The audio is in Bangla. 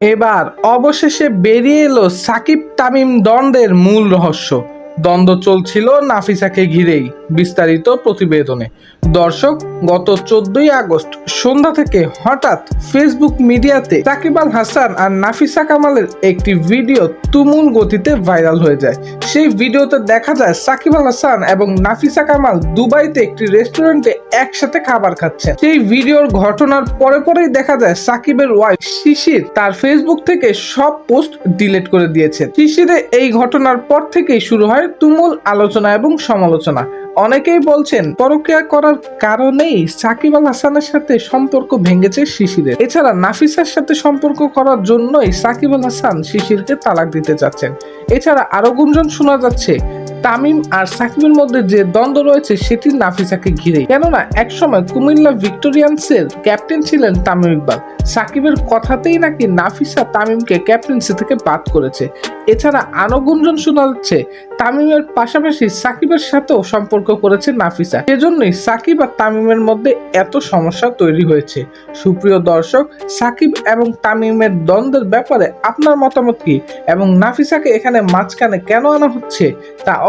এবার অবশেষে বেরিয়ে এলো সাকিব তামিম দ্বন্দ্বের মূল রহস্য। দ্বন্দ্ব চলছিল নাফিসাকে ঘিরেই বিস্তারিত প্রতিবেদনে। দর্শক, গত চোদ্দই আগস্ট সন্ধ্যা থেকে হঠাৎ ফেসবুক মিডিয়াতে সাকিব আল হাসান আর নাফিসা কামালের একটি ভিডিও তুমুল গতিতে ভাইরাল হয়ে যায়। সেই ভিডিওতে দেখা যায় সাকিব আল হাসান এবং নাফিসা কামাল দুবাইতে একটি রেস্টুরেন্টে একসাথে খাবার খাচ্ছেন। সেই ভিডিওর ঘটনার পরে পরেই দেখা যায় সাকিবের ওয়াইফ শিশির তার ফেসবুক থেকে সব পোস্ট ডিলিট করে দিয়েছে। শিশিরের এই ঘটনার পর থেকেই শুরু হয় তুমুল আলোচনা এবং সমালোচনা। অনেকেই বলছেন, পরকিয়া করার কারণেই সাকিব আল হাসানের সাথে সম্পর্ক ভেঙেছে শিশিরের। এছাড়া নাফিসার সাথে সম্পর্ক করার জন্যই সাকিব আল হাসান শিশিরকে তালাক দিতে চাচ্ছেন এছাড়া আরও গুঞ্জন শোনা যাচ্ছে তামিম আর সাকিবের মধ্যে যে দ্বন্দ্ব রয়েছে, সেটি নাফিসাকে ঘিরে কেননা, একসময় কুমিল্লা ভিক্টোরিয়ান্সের ক্যাপ্টেন ছিলেন তামিম ইকবাল। সাকিবের কথাতেই নাকি নাফিসা তামিমকে ক্যাপ্টেন্সি থেকে বাদ করেছে। এছাড়া আনো গুঞ্জন শোনা যাচ্ছে তামিমের পাশাপাশি সাকিবের সাথেও সম্পর্ক করেছে নাফিসা। সেজন্যই সাকিব আর তামিমের মধ্যে এত সমস্যা তৈরি হয়েছে। সুপ্রিয় দর্শক, সাকিব এবং তামিমের দ্বন্দ্বের ব্যাপারে আপনার মতামত কি? এবং নাফিসাকে এখানে মাঝখানে কেন আনা হচ্ছে? তা